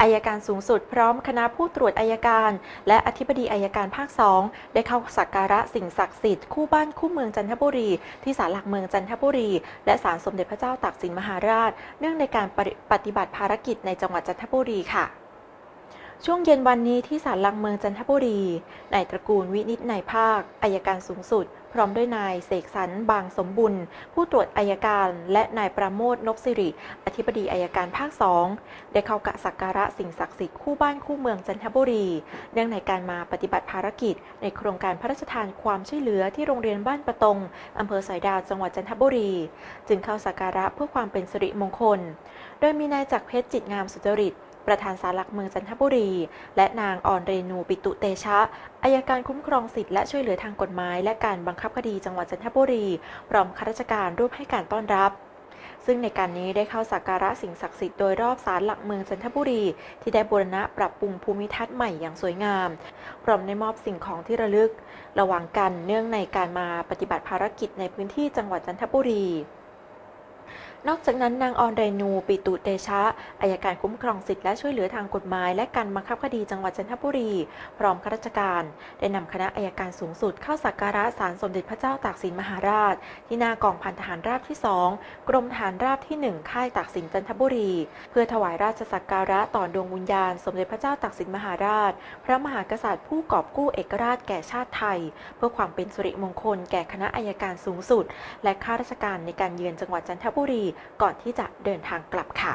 อายการสูงสุดพร้อมคณะผู้ตรวจอายการ และอธิบดีอายการภาคสองได้เข้าสักการะสิ่งศักดิ์สิทธิ์คู่บ้านคู่เมืองจันทบุรี ที่ศาลหลักเมืองจันทบุรี และศาลสมเด็จพระเจ้าตากสินมหาราช เนื่องในการปฏิปฏิบัติภารกิจในจังหวัดจันทบุรีค่ะ ช่วงเย็นวันนี้ที่ศาลหลักเมืองจันทบุรี นายตระกูลวินิจนายภาค อายการสูงสุด พร้อมด้วยนายเสกสรรบางสมบุญ ผู้ตรวจอายการ และนายประโมทนพสิริ อธิบดีอายการภาคสองได้เข้ากะสักการะสิ่งศักดิ์สิทธิ์คู่บ้านคู่เมืองจันทบุรี เนื่องในการมาปฏิบัติภารกิจ ในโครงการพระราชทานความช่วยเหลือที่โรงเรียนบ้านประตงอำเภอสอยดาวจังหวัดจันทบุรี จึงเข้าสักการะเพื่อความเป็นสิริมงคล โดยมีนายจักรเพชรจิตงามสุจริต ประธานศาลหลักเมืองจันทบุรี และนางออนเรนูปิตุเตชะอายการคุ้มครองสิทธิและช่วยเหลือทางกฎหมาย และการบังคับคดีจังหวัดจันทบุรีพร้อมข้าราชการร่วมให้การต้อนรับซึ่งในการนี้ได้เข้าสักการะสิ่งศักดิ์สิทธิ์โดยรอบศาลหลักเมืองจันทบุรี ที่ได้บูรณะปรับปรุงภูมิทัศน์ใหม่อย่างสวยงาม พร้อมได้มอบสิ่งของที่ระลึก ระหว่างกันเนื่องในการมาปฏิบัติภารกิจในพื้นที่จังหวัดจันทบุรี นอกจากนั้นนางออนเรนู ปิตุเตชะอายการคุ้มครองสิทธิและช่วยเหลือทางกฎหมาย และการบังคับคดีจังหวัดจันทบุรี พร้อมข้าราชการ ได้นำคณะอายการสูงสุดเข้าสักการะศาลสมเด็จพระเจ้าตากสินมหาราช ที่หน้ากองพันทหารราบที่ 2 กรมทหารราบที่ 1 ค่ายตากสินจันทบุรี เพื่อถวายราชสักการะต่อดวงวิญญาณ สมเด็จพระเจ้าตากสินมหาราช พระมหากษัตริย์ผู้กอบกู้เอกราชแก่ชาติไทย เพื่อความเป็นสิริมงคลแก่คณะอายการสูงสุด และข้าราชการในการเยือนจังหวัดจันทบุรีก่อนที่จะเดินทางกลับค่ะ